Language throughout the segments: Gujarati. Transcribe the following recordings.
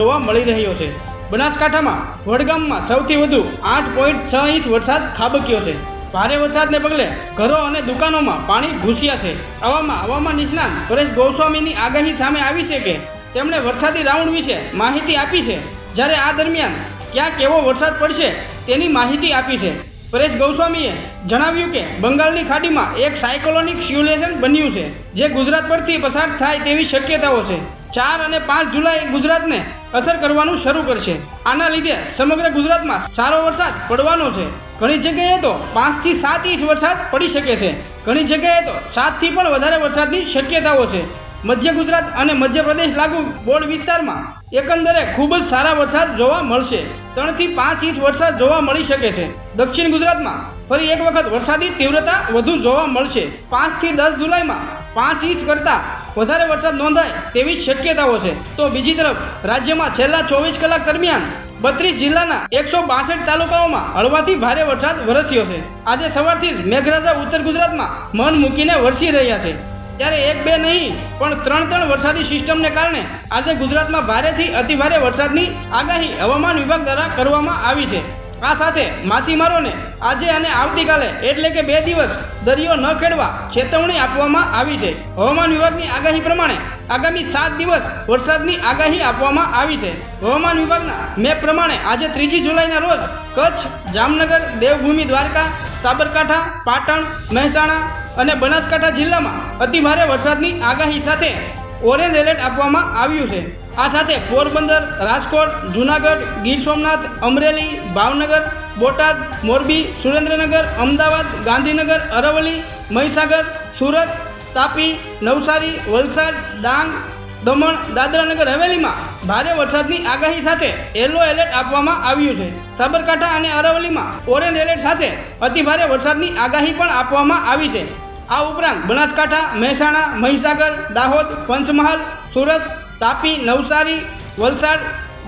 જોવા મળી રહ્યો છે. બનાસકાંઠામાં, વડગામમાં સૌથી વધુ આઠ પોઈન્ટ છ ઇંચ વરસાદ ખાબક્યો છે. ભારે વરસાદને પગલે ઘરો અને દુકાનોમાં પાણી ઘૂસ્યા છે. આવામાં, હવામાન નિષ્ણાંત પરેશ ગોસ્વામીની આગાહી સામે આવી છે કે તેમણે વરસાદી રાઉન્ડ વિશે માહિતી આપી છે. જ્યારે આ દરમિયાન ક્યાં કેવો વરસાદ પડશે તેની માહિતી આપી છે. પરેશ ગોસ્વામીએ જણાવ્યું કે બંગાળની ખાડીમાં એક સાયકોલોનિક સ્યુલેશન બન્યું છે, જે ગુજરાત પરથી પસાર થાય તેવી શક્યતાઓ છે. ચાર અને પાંચ જુલાઈ ગુજરાતને અસર કરવાનું શરૂ કરશે. આના લીધે સમગ્ર ગુજરાતમાં સારો વરસાદ પડવાનો છે. ઘણી જગ્યાએ તો પાંચથી સાત ઇંચ વરસાદ પડી શકે છે. ઘણી જગ્યાએ તો સાતથી પણ વધારે વરસાદની શક્યતાઓ છે. મધ્ય ગુજરાત અને મધ્યપ્રદેશ લાગુ બોર્ડ વિસ્તારમાં એકંદરે ખૂબ જ સારા વરસાદ જોવા મળશે. ત્રણથી પાંચ ઇંચ વરસાદ જોવા મળી શકે છે. દક્ષિણ ગુજરાતમાં ફરી એક વખત વરસાદી તીવ્રતા વધુ જોવા મળશે. પાંચથી દસ જુલાઈમાં પાંચ ઇંચ કરતાં વધારે વરસાદ નોંધાય તેવી શક્યતાઓ છે. તો બીજી તરફ, રાજ્યમાં છેલ્લા ચોવીસ કલાક દરમિયાન બત્રીસ જિલ્લાના એકસો બાસઠ તાલુકાઓમાં હળવાથી ભારે વરસાદ વરસ્યો છે. આજે સવારથી જ મેઘરાજા ઉત્તર ગુજરાતમાં મન મૂકીને વરસી રહ્યા છે. ત્યારે એક બે નહીં, પણ ત્રણ ત્રણ વરસાદી સિસ્ટમને કારણે આજે ગુજરાતમાં ભારેથી અતિભારે વરસાદની આગાહી હવામાન વિભાગ દ્વારા કરવામાં આવી છે. આ સાથે માછીમારોને આજે અને આવતીકાલે એટલે કે બે દિવસ દરિયો ન ખેડવા ચેતવણી આપવામાં આવી છે. હવામાન વિભાગની આગાહી પ્રમાણે આગામી સાત દિવસ વરસાદની આગાહી આપવામાં આવી છે. હવામાન વિભાગના મેપ પ્રમાણે આજે ત્રીજી જુલાઈના રોજ કચ્છ, જામનગર, દેવભૂમિ, દ્વારકા, સાબરકાંઠા, પાટણ, મહેસાણા અને બનાસકાંઠા જિલ્લામાં અતિભારે વરસાદની આગાહી સાથે ઓરેન્જ એલર્ટ આપવામાં આવ્યું છે. આ સાથે પોરબંદર, રાજકોટ, જૂનાગઢ, ગીર સોમનાથ, અમરેલી, ભાવનગર, બોટાદ, મોરબી, સુરેન્દ્રનગર, અમદાવાદ, ગાંધીનગર, અરવલ્લી, મહીસાગર, સુરત, તાપી, નવસારી, વલસાડ, ડાંગ, દમણ, દાદરાનગર હવેલીમાં ભારે વરસાદની આગાહી સાથે યલો એલર્ટ આપવામાં આવ્યું છે. સાબરકાંઠા અને અરવલ્લીમાં ઓરેન્જ એલર્ટ સાથે અતિભારે વરસાદની આગાહી પણ આપવામાં આવી છે. આ ઉપરાંત બનાસકાંઠા, મહેસાણા, મહીસાગર, દાહોદ, પંચમહાલ, સુરત તાપી, નવસારી, વલસાડ,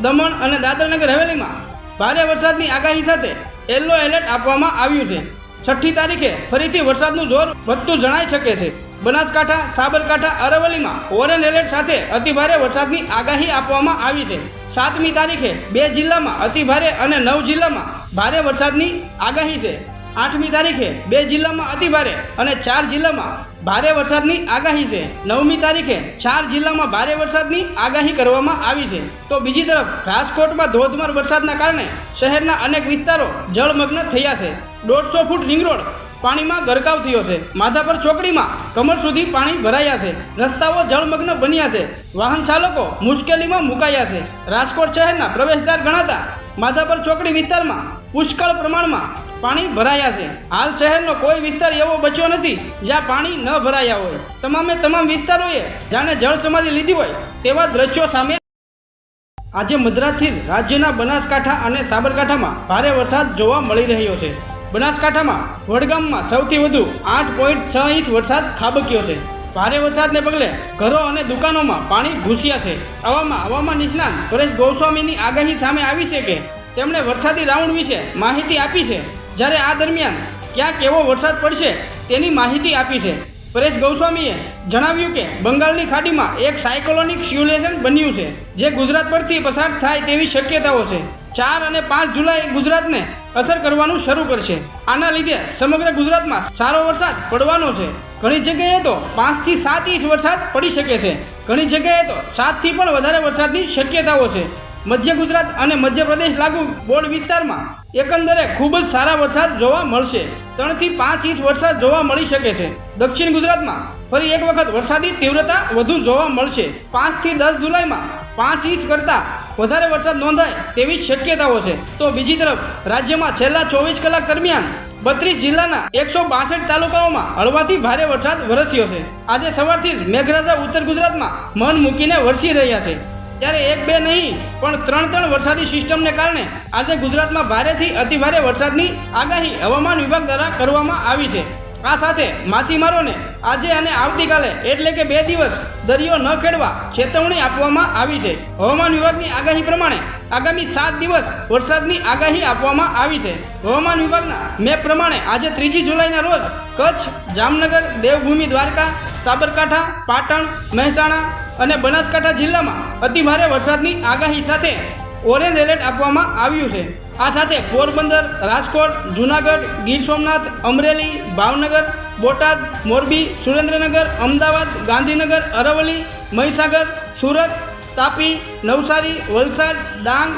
દમણ અને દાદરાનગર હવેલીમાં ભારે વરસાદની આગાહી સાથે યલો એલર્ટ આપવામાં આવ્યું છે. છઠ્ઠી તારીખે ફરીથી વરસાદનું જોર વધતું જણાઈ શકે છે. બનાસકાંઠા, સાબરકાંઠા, અરવલ્લીમાં ઓરેન્જ એલર્ટ સાથે અતિભારે વરસાદની આગાહી આપવામાં આવી છે. સાતમી તારીખે બે જિલ્લામાં અતિભારે અને નવ જિલ્લામાં ભારે વરસાદની આગાહી છે. આઠમી તારીખે બે જિલ્લામાં અતિભારે અને ચાર જિલ્લામાં ભારે વરસાદની આગાહી છે. નવમી તારીખે ચાર જિલ્લામાં ભારે વરસાદની આગાહી કરવામાં આવી છે. તો બીજી તરફ રાજકોટમાં ધોધમાર વરસાદના કારણે શહેરના અનેક વિસ્તારો જળમગ્ન થયા છે. દોઢસો ફૂટ રિંગ રોડ પાણીમાં ગરકાવ થયો છે. માધાપર ચોકડીમાં કમર સુધી પાણી ભરાયા છે. રસ્તાઓ જળમગ્ન બન્યા છે. વાહન ચાલકો મુશ્કેલીમાં મુકાયા છે. રાજકોટ શહેરના પ્રવેશદ્વાર ગણાતા માધાપર ચોકડી વિસ્તારમાં પુષ્કળ પ્રમાણમાં પાણી ભરાયા છે. હાલ શહેરનો કોઈ વિસ્તાર એવો બચ્યો નથી જ્યાં પાણી ન ભરાયા હોય. તમામે તમામ વિસ્તારોએ જાણે જળ સમાધિ લીધી હોય તેવા દ્રશ્યો સામે આજે મધરાતથી રાજ્યના બનાસકાંઠા અને સાબરકાંઠામાં ભારે વરસાદ જોવા મળી રહ્યો છે. બનાસકાંઠામાં વડગામમાં સૌથી વધુ આઠ પોઈન્ટ છ ઇંચ વરસાદ ખાબક્યો છે. ભારે વરસાદને પગલે ઘરો અને દુકાનોમાં પાણી ઘૂસ્યા છે. આવામાં હવામાન નિષ્ણાંત પરેશ ગોસ્વામીની આગાહી સામે આવી છે કે તેમણે વરસાદી રાઉન્ડ વિશે માહિતી આપી છે. જ્યારે આ દરમિયાન ક્યાં કેવો વરસાદ પડશે તેની માહિતી આપી છે. પરેશ ગોસ્વામીએ જણાવ્યું કે બંગાળની ખાડીમાં એક સાયકોલોનિક સિમ્યુલેશન બન્યું છે, જે ગુજરાત પરથી પસાર થાય તેવી શક્યતાઓ છે. ચાર અને પાંચ જુલાઈ ગુજરાતને અસર કરવાનું શરૂ કરશે. આના લીધે સમગ્ર ગુજરાતમાં સારો વરસાદ પડવાનો છે. ઘણી જગ્યાએ તો પાંચથી સાત ઇંચ વરસાદ પડી શકે છે. ઘણી જગ્યાએ તો સાતથી પણ વધારે વરસાદની શક્યતાઓ છે. મધ્ય ગુજરાત અને મધ્યપ્રદેશ લાગુ બોર્ડ વિસ્તારમાં એકંદરે ખૂબ જ સારા વરસાદ જોવા મળશે. ત્રણથી પાંચ ઇંચ વરસાદ જોવા મળી શકે છે. દક્ષિણ ગુજરાતમાં ફરી એક વખત વરસાદી તીવ્રતા વધુ જોવા મળશે. પાંચથી દસ જુલાઈમાં પાંચ ઇંચ કરતાં વધારે વરસાદ નોંધાય તેવી શક્યતાઓ છે. તો બીજી તરફ રાજ્યમાં છેલ્લા ચોવીસ કલાક દરમિયાન બત્રીસ જિલ્લાના એકસો બાસઠ તાલુકાઓમાં હળવાથી ભારે વરસાદ વરસ્યો છે. આજે સવારથી જ મેઘરાજા ઉત્તર ગુજરાતમાં મન મૂકીને વરસી રહ્યા છે. ત્યારે એક બે નહીં, પણ ત્રણ ત્રણ વરસાદી સિસ્ટમને કારણે આજે ગુજરાતમાં ભારેથી અતિભારે વરસાદની આગાહી હવામાન વિભાગ દ્વારા કરવામાં આવી છે. આ સાથે માછીમારોને આજે અને આવતીકાલે એટલે કે બે દિવસ દરિયો ન ખેડવા ચેતવણી આપવામાં આવી છે. હવામાન વિભાગની આગાહી પ્રમાણે આગામી સાત દિવસ વરસાદની આગાહી આપવામાં આવી છે. હવામાન વિભાગના મેપ પ્રમાણે આજે ત્રીજી જુલાઈના રોજ કચ્છ, જામનગર, દેવભૂમિ, દ્વારકા, સાબરકાંઠા, પાટણ, મહેસાણા અને બનાસકાંઠા જિલ્લામાં અતિભારે વરસાદની આગાહી સાથે ઓરેન્જ એલર્ટ આપવામાં આવ્યું છે. આ સાથે પોરબંદર, રાજકોટ, જૂનાગઢ, ગીર સોમનાથ, અમરેલી, ભાવનગર, બોટાદ, મોરબી, સુરેન્દ્રનગર, અમદાવાદ, ગાંધીનગર, અરવલ્લી, મહીસાગર, સુરત, તાપી, નવસારી, વલસાડ, ડાંગ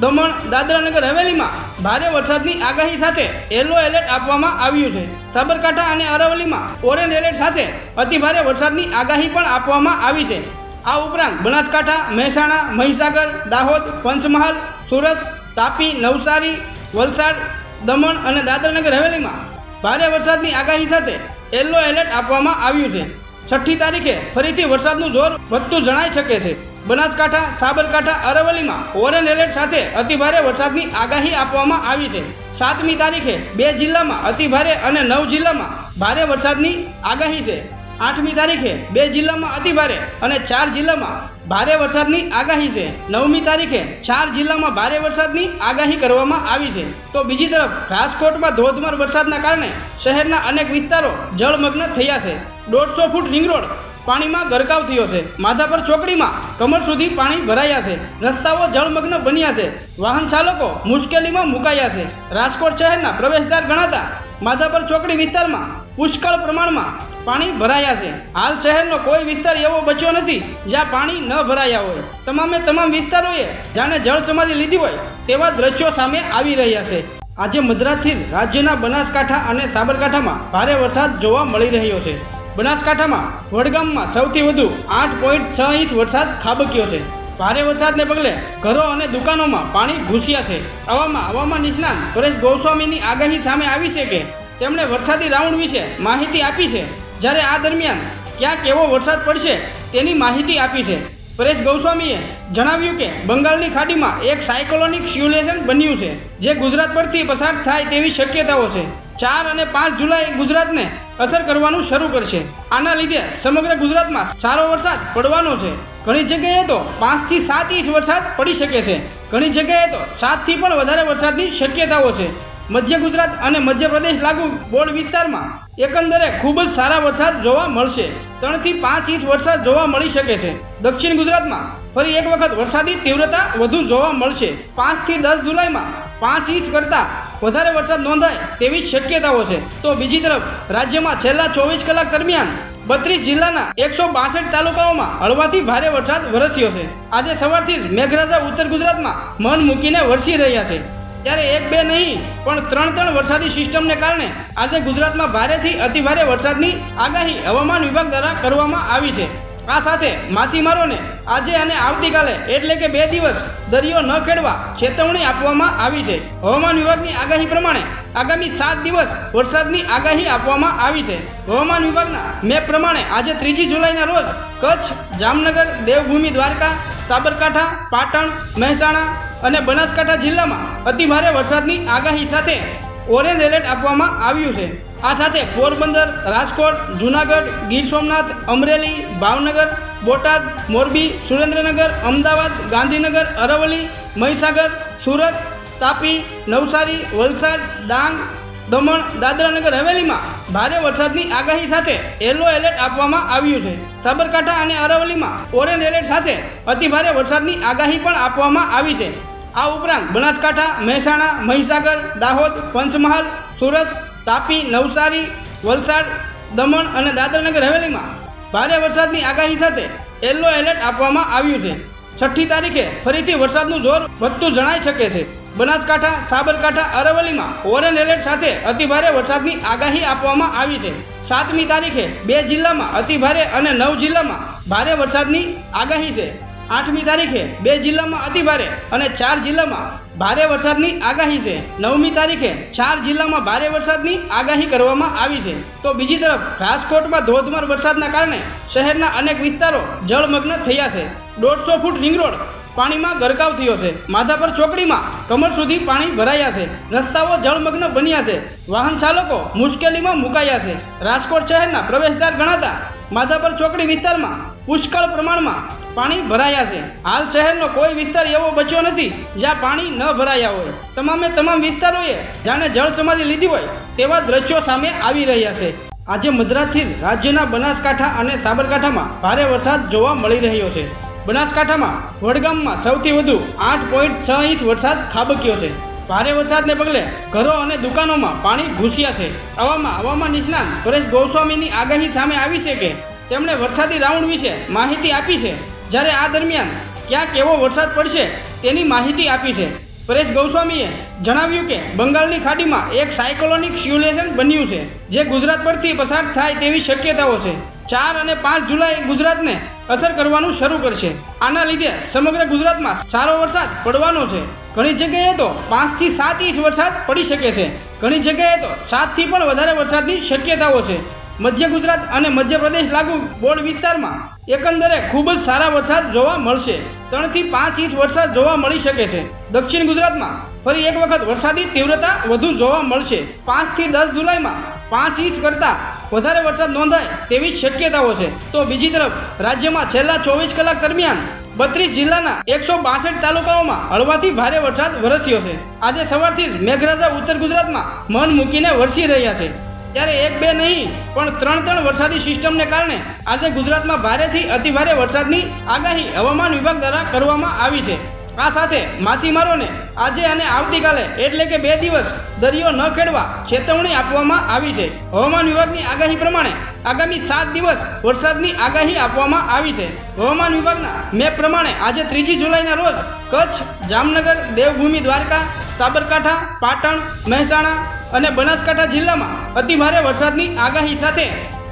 દમણ, દાદરાનગર હવેલીમાં ભારે વરસાદની આગાહી સાથે યલો એલર્ટ આપવામાં આવ્યું છે. સાબરકાંઠા અને અરવલ્લીમાં ઓરેન્જ એલર્ટ સાથે અતિભારે વરસાદની આગાહી પણ આપવામાં આવી છે. આ ઉપરાંત બનાસકાંઠા, મહેસાણા, મહીસાગર, દાહોદ, પંચમહાલ, સુરત, તાપી, નવસારી, વલસાડ, દમણ અને દાદરાનગર હવેલીમાં ભારે વરસાદની આગાહી સાથે યલો એલર્ટ આપવામાં આવ્યું છે. છઠ્ઠી તારીખે ફરીથી વરસાદનું જોર વધતું જણાઈ શકે છે. બનાસકાંઠા, સાબરકાંઠા, અરવલ્લીમાં ઓરેન્જ એલર્ટ સાથે અતિભારે વરસાદની આગાહી આપવામાં આવી છે. સાતમી તારીખે બે જિલ્લામાં અતિભારે અને નવ જિલ્લામાં ભારે વરસાદની આગાહી છે. આઠમી તારીખે બે જિલ્લામાં અતિભારે અને ચાર જિલ્લામાં ભારે વરસાદની આગાહી છે. નવમી તારીખે ચાર જિલ્લામાં ભારે વરસાદની આગાહી કરવામાં આવી છે. તો બીજી તરફ રાજકોટમાં ધોધમાર વરસાદના કારણે શહેરના અનેક વિસ્તારો જળમગ્ન થયા છે. દોઢસો ફૂટ રિંગ રોડ પાણીમાં ગરકાવ થયો છે. માધાપર ચોકડીમાં કમર સુધી પાણી ભરાયા છે. રસ્તાઓ જળમગ્ન બન્યા છે. વાહન ચાલકો મુશ્કેલીમાં મુકાયા છે. રાજકોટ શહેરના પ્રવેશદ્વાર ગણાતા માધાપર ચોકડી વિસ્તારમાં પુષ્કળ પ્રમાણમાં પાણી ભરાયા છે. હાલ શહેરનો કોઈ વિસ્તાર એવો બચ્યો નથી જ્યાં પાણી ન ભરાયા હોય. તમામે તમામ વિસ્તારોએ જાણે જળ સમાધિ લીધી હોય તેવા દ્રશ્યો સામે આવી રહ્યા છે. આજે મધરાતથી રાજ્યના બનાસકાંઠા અને સાબરકાંઠામાં ભારે વરસાદ જોવા મળી રહ્યો છે. બનાસકાંઠામાં વડગામમાં સૌથી વધુ આઠ પોઈન્ટ છ ઇંચ વરસાદ ખાબક્યો છે. ભારે વરસાદને પગલે ઘરો અને દુકાનોમાં પાણી ઘૂસ્યા છે. આવામાં હવામાન નિષ્ણાંત પરેશ ગોસ્વામીની આગાહી સામે આવી છે કે તેમણે વરસાદી રાઉન્ડ વિશે માહિતી આપી છે. જ્યારે આ દરમિયાન ક્યાં કેવો વરસાદ પડશે તેની માહિતી આપી છે. પરેશ ગોસ્વામીએ જણાવ્યું કે બંગાળની ખાડીમાં એક સાયકોલોનિક સિમ્યુલેશન બન્યું છે, જે ગુજરાત પરથી પસાર થાય તેવી શક્યતાઓ છે. ચાર અને પાંચ જુલાઈ ગુજરાતને અસર કરવાનું શરૂ કરશે. આના લીધે સમગ્ર ગુજરાતમાં સારો વરસાદ પડવાનો છે. ઘણી જગ્યાએ તો પાંચથી સાત ઇંચ વરસાદ પડી શકે છે. ઘણી જગ્યાએ તો સાતથી પણ વધારે વરસાદની શક્યતાઓ છે. મધ્ય ગુજરાત અને મધ્યપ્રદેશ લાગુ બોર્ડ વિસ્તારમાં એકંદરે ખૂબ જ સારા વરસાદ જોવા મળશે. ત્રણથી પાંચ ઇંચ વરસાદ જોવા મળી શકે છે. દક્ષિણ ગુજરાતમાં ફરી એક વખત વરસાદી તીવ્રતા વધુ જોવા મળશે. પાંચથી દસ જુલાઈમાં પાંચ ઇંચ કરતાં વધારે વરસાદ નોંધાય તેવી શક્યતાઓ છે. તો બીજી તરફ, રાજ્યમાં છેલ્લા ચોવીસ કલાક દરમિયાન બત્રીસ જિલ્લાના એકસો બાસઠ તાલુકાઓમાં હળવાથી ભારે વરસાદ વરસ્યો છે. આજે સવારથી જ મેઘરાજા ઉત્તર ગુજરાતમાં મન મૂકીને વરસી રહ્યા છે. ત્યારે એક બે નહીં, પણ ત્રણ ત્રણ વરસાદી સિસ્ટમને કારણે આજે ગુજરાતમાં ભારેથી અતિભારે વરસાદની આગાહી હવામાન વિભાગ દ્વારા કરવામાં આવી છે. આ સાથે માછીમારોને આજે અને આવતીકાલે એટલે કે બે દિવસ દરિયો ન ખેડવા ચેતવણી આપવામાં આવી છે. હવામાન વિભાગની આગાહી પ્રમાણે આગામી સાત દિવસ વરસાદની આગાહી આપવામાં આવી છે. હવામાન વિભાગના મેપ પ્રમાણે આજે ત્રીજી જુલાઈના રોજ કચ્છ, જામનગર, દેવભૂમિ, દ્વારકા, સાબરકાંઠા, પાટણ, મહેસાણા અને બનાસકાંઠા જિલ્લામાં અતિભારે વરસાદની આગાહી સાથે ઓરેન્જ એલર્ટ આપવામાં આવ્યું છે. આ સાથે પોરબંદર, રાજકોટ, જૂનાગઢ, ગીર સોમનાથ, અમરેલી, ભાવનગર, બોટાદ, મોરબી, સુરેન્દ્રનગર, અમદાવાદ, ગાંધીનગર, અરવલ્લી, મહીસાગર, સુરત, તાપી, નવસારી, વલસાડ, ડાંગ, દમણ, દાદરાનગર હવેલીમાં ભારે વરસાદની આગાહી સાથે યલો એલર્ટ આપવામાં આવ્યું છે. સાબરકાંઠા અને અરવલ્લીમાં ઓરેન્જ એલર્ટ સાથે અતિભારે વરસાદની આગાહી પણ આપવામાં આવી છે. આ ઉપરાંત બનાસકાંઠા, મહેસાણા, મહીસાગર, દાહોદ, પંચમહાલ, સુરત તાપી, નવસારી, વલસાડ, દમણ અને દાદરાનગર હવેલીમાં ભારે વરસાદની આગાહી સાથે યલો એલર્ટ આપવામાં આવ્યું છે. છઠ્ઠી તારીખે ફરીથી વરસાદનું જોર વધતું જણાઈ શકે છે. બનાસકાંઠા, સાબરકાંઠા, અરવલ્લીમાં ઓરેન્જ એલર્ટ સાથે અતિભારે વરસાદની આગાહી આપવામાં આવી છે. સાતમી તારીખે બે જિલ્લામાં અતિભારે અને નવ જિલ્લામાં ભારે વરસાદની આગાહી છે. આઠમી તારીખે બે જિલ્લામાં અતિભારે અને ચાર જિલ્લામાં ભારે વરસાદની આગાહી છે. નવમી તારીખે ચાર જિલ્લામાં ભારે વરસાદની આગાહી કરવામાં આવી છે. તો બીજી તરફ રાજકોટમાં ધોધમાર વરસાદના કારણે શહેરના અનેક વિસ્તારો જળમગ્ન થયા છે. દોઢસો ફૂટ રિંગ રોડ પાણીમાં ગરકાવ થયો છે. માધાપર ચોકડીમાં કમર સુધી પાણી ભરાયા છે. રસ્તાઓ જળમગ્ન બન્યા છે. વાહન ચાલકો મુશ્કેલીમાં મુકાયા છે. રાજકોટ શહેરના પ્રવેશદ્વાર ગણાતા માધાપર ચોકડી વિસ્તારમાં પુષ્કળ પ્રમાણમાં પાણી ભરાયા છે. હાલ શહેરનો કોઈ વિસ્તાર એવો બચ્યો નથી જ્યાં પાણી ન ભરાયા હોય. તમામે તમામ વિસ્તારોએ જાણે જળ સમાધિ લીધી હોય તેવા દ્રશ્યો સામે આવી રહ્યા છે. આજે મધરાતથી રાજ્યના બનાસકાંઠા અને સાબરકાંઠામાં ભારે વરસાદ જોવા મળી રહ્યો છે. બનાસકાંઠામાં વડગામમાં સૌથી વધુ આઠ પોઈન્ટ છ ઇંચ વરસાદ ખાબક્યો છે. ભારે વરસાદને પગલે ઘરો અને દુકાનોમાં પાણી ઘૂસ્યા છે. આવામાં હવામાન નિષ્ણાંત પરેશ ગોસ્વામીની આગાહી સામે આવી છે કે તેમણે વરસાદી રાઉન્ડ વિશે માહિતી આપી છે. જ્યારે આ દરમિયાન ક્યાં કેવો વરસાદ પડશે તેની માહિતી આપી છે. પરેશ ગૌસ્વામીએ જણાવ્યું કે બંગાળની ખાડીમાં એક સાયકોલોનિક સિમ્યુલેશન બન્યું છે, જે ગુજરાત પરથી પસાર થાય તેવી શક્યતાઓ છે. ચાર અને પાંચ જુલાઈ ગુજરાતને અસર કરવાનું શરૂ કરશે. આના લીધે સમગ્ર ગુજરાતમાં સારો વરસાદ પડવાનો છે. ઘણી જગ્યાએ તો પાંચથી સાત ઇંચ વરસાદ પડી શકે છે. ઘણી જગ્યાએ તો સાતથી પણ વધારે વરસાદની શક્યતાઓ છે. મધ્ય ગુજરાત અને મધ્યપ્રદેશ લાગુ બોર્ડ વિસ્તારમાં એકંદરે ખૂબ જ સારા વરસાદ જોવા મળશે. ત્રણથી પાંચ ઇંચ વરસાદ જોવા મળી શકે છે. દક્ષિણ ગુજરાતમાં ફરી એક વખત વરસાદી તીવ્રતા વધુ જોવા મળશે. પાંચથી દસ જુલાઈમાં પાંચ ઇંચ કરતાં વધારે વરસાદ નોંધાય તેવી શક્યતાઓ છે. તો બીજી તરફ રાજ્યમાં છેલ્લા ચોવીસ કલાક દરમિયાન બત્રીસ જિલ્લાના એકસો બાસઠ તાલુકાઓમાં હળવાથી ભારે વરસાદ વરસ્યો છે. આજે સવારથી જ મેઘરાજા ઉત્તર ગુજરાતમાં મન મૂકીને વરસી રહ્યા છે. ત્યારે એક બે નહીં, પણ ત્રણ ત્રણ વરસાદી સિસ્ટમને કારણે આજે ગુજરાતમાં ભારેથી અતિભારે વરસાદની આગાહી હવામાન વિભાગ દ્વારા કરવામાં આવી છે. આ સાથે માછીમારોને આજે અને આવતીકાલે એટલે કે બે દિવસ દરિયો ન ખેડવા ચેતવણી આપવામાં આવી છે. હવામાન વિભાગની આગાહી પ્રમાણે આગામી સાત દિવસ વરસાદની આગાહી આપવામાં આવી છે. હવામાન વિભાગના મેપ પ્રમાણે આજે ત્રીજી જુલાઈના રોજ કચ્છ, જામનગર, દેવભૂમિ, દ્વારકા સાબરકાંઠા, પાટણ, મહેસાણા અને બનાસકાંઠા જિલ્લામાં અતિભારે વરસાદની આગાહી સાથે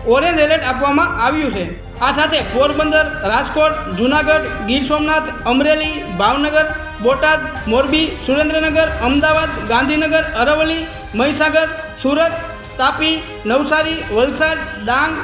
ઓરેન્જ એલર્ટ આપવામાં આવ્યું છે. આ સાથે પોરબંદર, રાજકોટ, જુનાગઢ, ગીર સોમનાથ, અમરેલી, ભાવનગર, બોટાદ, મોરબી, સુરેન્દ્રનગર, અમદાવાદ, ગાંધીનગર, અરવલ્લી, મહીસાગર, સુરત, તાપી, નવસારી, વલસાડ, ડાંગ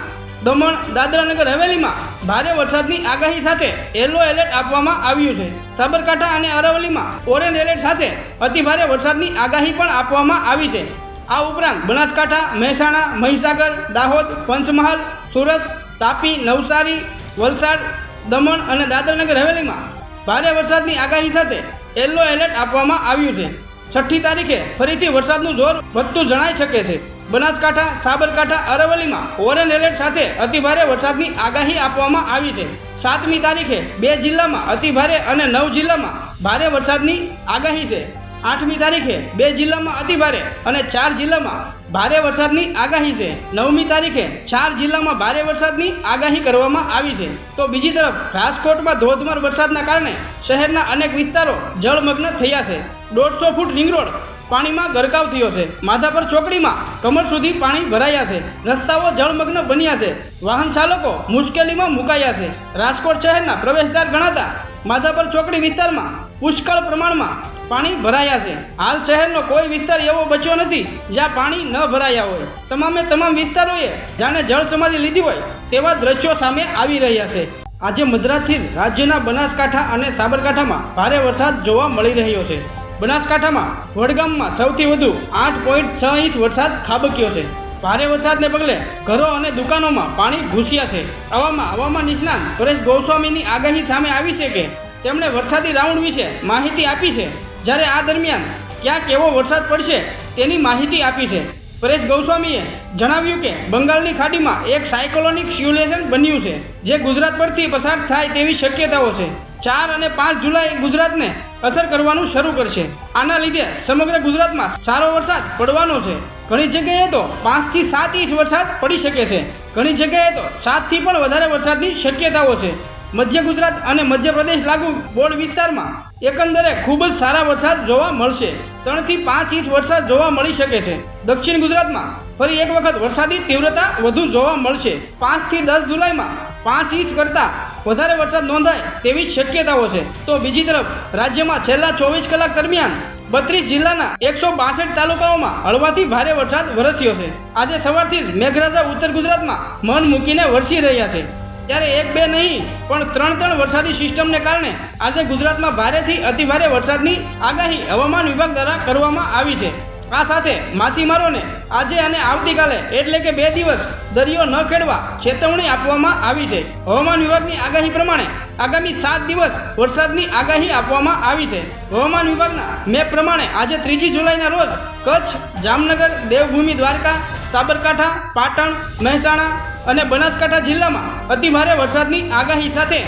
દમણ, દાદરાનગર હવેલીમાં ભારે વરસાદની આગાહી સાથે યલો એલર્ટ આપવામાં આવ્યું છે. સાબરકાંઠા અને અરવલ્લીમાં ઓરેન્જ એલર્ટ સાથે અતિભારે વરસાદની આગાહી પણ આપવામાં આવી છે. આ ઉપરાંત બનાસકાંઠા, મહેસાણા, મહીસાગર, દાહોદ, પંચમહાલ, સુરત, તાપી, નવસારી, વલસાડ, દમણ અને દાદરાનગર હવેલીમાં ભારે વરસાદની આગાહી સાથે યલો એલર્ટ આપવામાં આવ્યું છે. છઠ્ઠી તારીખે ફરીથી વરસાદનું જોર વધતું જણાઈ શકે છે. બનાસકાંઠા, સાબરકાંઠા, અરવલ્લીમાં ઓરેન્જ એલર્ટ સાથે અતિભારે વરસાદની આગાહી આપવામાં આવી છે. સાતમી તારીખે બે જિલ્લામાં અતિભારે અને નવ જિલ્લામાં ભારે વરસાદની આગાહી છે. આઠમી તારીખે બે જિલ્લામાં અતિભારે અને ચાર જિલ્લામાં ભારે વરસાદની આગાહી છે. નવમી તારીખે ચાર જિલ્લામાં ભારે વરસાદની આગાહી કરવામાં આવી છે. તો બીજી તરફ રાજકોટમાં ધોધમાર વરસાદના કારણે શહેરના અનેક વિસ્તારો જળમગ્ન થયા છે. દોઢસો ફૂટ રિંગ રોડ પાણીમાં ગરકાવ થયો છે. માધાપર ચોકડીમાં કમર સુધી પાણી ભરાયા છે. રસ્તાઓ જળમગ્ન બન્યા છે. વાહન ચાલકો મુશ્કેલીમાં મુકાયા છે. રાજકોટ શહેરના પ્રવેશદ્વાર ગણાતા માધાપર ચોકડી વિસ્તારમાં પુષ્કળ પ્રમાણમાં પાણી ભરાયા છે. હાલ શહેરનો કોઈ વિસ્તાર એવો બચ્યો નથી જ્યાં પાણી ન ભરાયા હોય. તમામે તમામ વિસ્તારોએ જાણે જળ સમાધિ લીધી હોય તેવા દ્રશ્યો સામે આવી રહ્યા છે. આજે મધરાતથી રાજ્યના બનાસકાંઠા અને સાબરકાંઠામાં ભારે વરસાદ જોવા મળી રહ્યો છે. બનાસકાંઠામાં વડગામમાં સૌથી વધુ આઠ પોઈન્ટ છ ઇંચ વરસાદ ખાબક્યો છે. ભારે વરસાદને પગલે ઘરો અને દુકાનોમાં પાણી ઘૂસ્યા છે. આવામાં હવામાન નિષ્ણાંત પરેશ ગોસ્વામીની આગાહી સામે આવી છે કે તેમણે વરસાદી રાઉન્ડ વિશે માહિતી આપી છે. જ્યારે આ દરમિયાન ક્યાં કેવો વરસાદ પડશે તેની માહિતી આપી છે. પરેશ ગોસ્વામીએ જણાવ્યું કે બંગાળની ખાડીમાં એક સાયકોલોનિક સ્યુલેશન બન્યું છે, જે ગુજરાત પરથી પસાર થાય તેવી શક્યતાઓ છે. ચાર અને પાંચ જુલાઈ ગુજરાતને અસર કરવાનું શરૂ કરશે. આના લીધે સમગ્ર ગુજરાતમાં સારો વરસાદ પડવાનો છે. ઘણી જગ્યાએ તો પાંચથી સાત ઇંચ વરસાદ પડી શકે છે. ઘણી જગ્યાએ તો સાતથી પણ વધારે વરસાદની શક્યતાઓ છે. મધ્ય ગુજરાત અને મધ્યપ્રદેશ લાગુ બોર્ડ વિસ્તારમાં એકંદરે ખૂબ જ સારા વરસાદ જોવા મળશે. ત્રણથી પાંચ ઇંચ વરસાદ જોવા મળી શકે છે. દક્ષિણ ગુજરાતમાં ફરી એક વખત વરસાદી તીવ્રતા વધુ જોવા મળશે. પાંચથી દસ જુલાઈમાં પાંચ ઇંચ કરતાં વધારે વરસાદ નોંધાય તેવી શક્યતાઓ છે. તો બીજી તરફ, રાજ્યમાં છેલ્લા ચોવીસ કલાક દરમિયાન બત્રીસ જિલ્લાના એકસો બાસઠ તાલુકાઓમાં હળવાથી ભારે વરસાદ વરસ્યો છે. આજે સવારથી જ મેઘરાજા ઉત્તર ગુજરાતમાં મન મૂકીને વરસી રહ્યા છે. ત્યારે એક બે નહીં, પણ ત્રણ ત્રણ વરસાદી સિસ્ટમને કારણે આજે ગુજરાતમાં ભારેથી અતિભારે વરસાદની આગાહી હવામાન વિભાગ દ્વારા કરવામાં આવી છે. આ સાથે માછીમારોને આજે અને આવતીકાલે એટલે કે બે દિવસ દરિયો ન ખેડવા ચેતવણી આપવામાં આવી છે. હવામાન વિભાગની આગાહી પ્રમાણે આગામી સાત દિવસ વરસાદની આગાહી આપવામાં આવી છે. હવામાન વિભાગના મેપ પ્રમાણે આજે ત્રીજી જુલાઈના રોજ કચ્છ, જામનગર, દેવભૂમિ, દ્વારકા, સાબરકાંઠા, પાટણ, મહેસાણા અને બનાસકાંઠા જિલ્લામાં અતિભારે વરસાદની આગાહી સાથે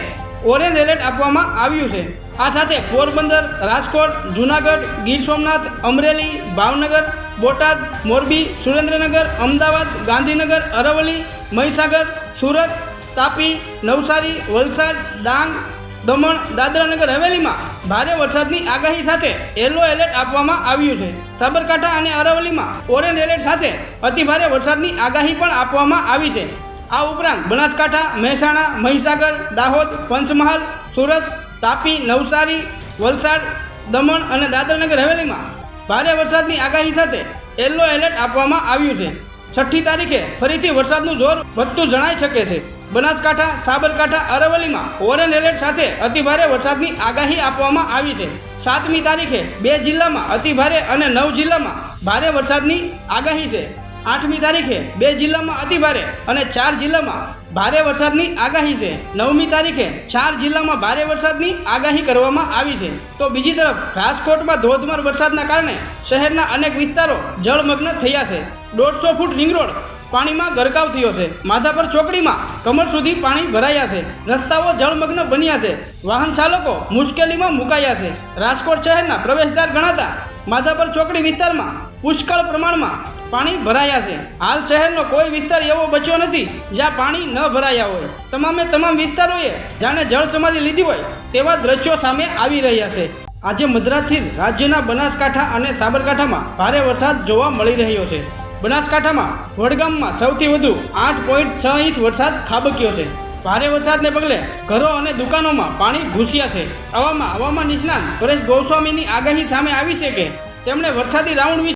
ઓરેન્જ એલર્ટ આપવામાં આવ્યું છે. આ સાથે પોરબંદર, રાજકોટ, જુનાગઢ, ગીર સોમનાથ, અમરેલી, ભાવનગર, બોટાદ, મોરબી, સુરેન્દ્રનગર, અમદાવાદ, ગાંધીનગર, અરવલ્લી, મહીસાગર, સુરત, તાપી, નવસારી, વલસાડ, ડાંગ, દમણ, દાદરાનગર હવેલીમાં ભારે વરસાદની આગાહી સાથે યલો એલર્ટ આપવામાં આવ્યું છે. સાબરકાંઠા અને અરવલ્લીમાં ઓરેન્જ એલર્ટ સાથે અતિભારે વરસાદની આગાહી પણ આપવામાં આવી છે. આ ઉપરાંત બનાસકાંઠા, મહેસાણા, મહીસાગર, દાહોદ, પંચમહાલ, સુરત તાપી, નવસારી, વલસાડ, દમણ અને દાદરાનગર હવેલીમાં ભારે વરસાદની આગાહી સાથે યલો એલર્ટ આપવામાં આવ્યું છે. છઠ્ઠી તારીખે ફરીથી વરસાદનું જોર વધતું જણાઈ શકે છે. બનાસકાંઠા, સાબરકાંઠા, અરવલ્લીમાં ઓરેન્જ એલર્ટ સાથે અતિભારે વરસાદની આગાહી આપવામાં આવી છે. સાતમી તારીખે બે જિલ્લામાં અતિભારે અને નવ જિલ્લામાં ભારે વરસાદની આગાહી છે. આઠમી તારીખે બે જિલ્લામાં અતિભારે અને ચાર જિલ્લામાં ભારે વરસાદની આગાહી છે. નવમી તારીખે ચાર જિલ્લામાં ભારે વરસાદની આગાહી કરવામાં આવી છે. તો બીજી તરફ રાજકોટમાં ધોધમાર વરસાદના કારણે શહેરના અનેક વિસ્તારો જળમગ્ન થયા છે. દોઢસો ફૂટ રિંગ રોડ પાણીમાં ગરકાવ થયો છે. માધાપર ચોકડીમાં કમર સુધી પાણી ભરાયા છે. રસ્તાઓ જળમગ્ન બન્યા છે. વાહન ચાલકો મુશ્કેલીમાં મુકાયા છે. રાજકોટ શહેરના પ્રવેશદ્વાર ગણાતા માધાપર ચોકડી વિસ્તારમાં પુષ્કળ પ્રમાણમાં પાણી ભરાયા છે. હાલ શહેરનો કોઈ વિસ્તાર એવો બચ્યો નથી જ્યાં પાણી ન ભરાયા હોય. તમામે તમામ વિસ્તારોએ જાણે જળ સમાધિ લીધી હોય તેવા દ્રશ્યો સામે આવી રહ્યા છે. આજે મધરાતથી રાજ્યના બનાસકાંઠા અને સાબરકાંઠામાં ભારે વરસાદ જોવા મળી રહ્યો છે. બનાસકાંઠામાં વડગામમાં સૌથી વધુ આઠ પોઈન્ટ છ ઇંચ વરસાદ ખાબક્યો છે. ભારે વરસાદને પગલે ઘરો અને દુકાનોમાં પાણી ઘૂસ્યા છે. આવામાં હવામાન નિષ્ણાંત પરેશ ગોસ્વામીની આગાહી સામે આવી છે કે તેમણે વરસાદી રાઉન્ડ વિશે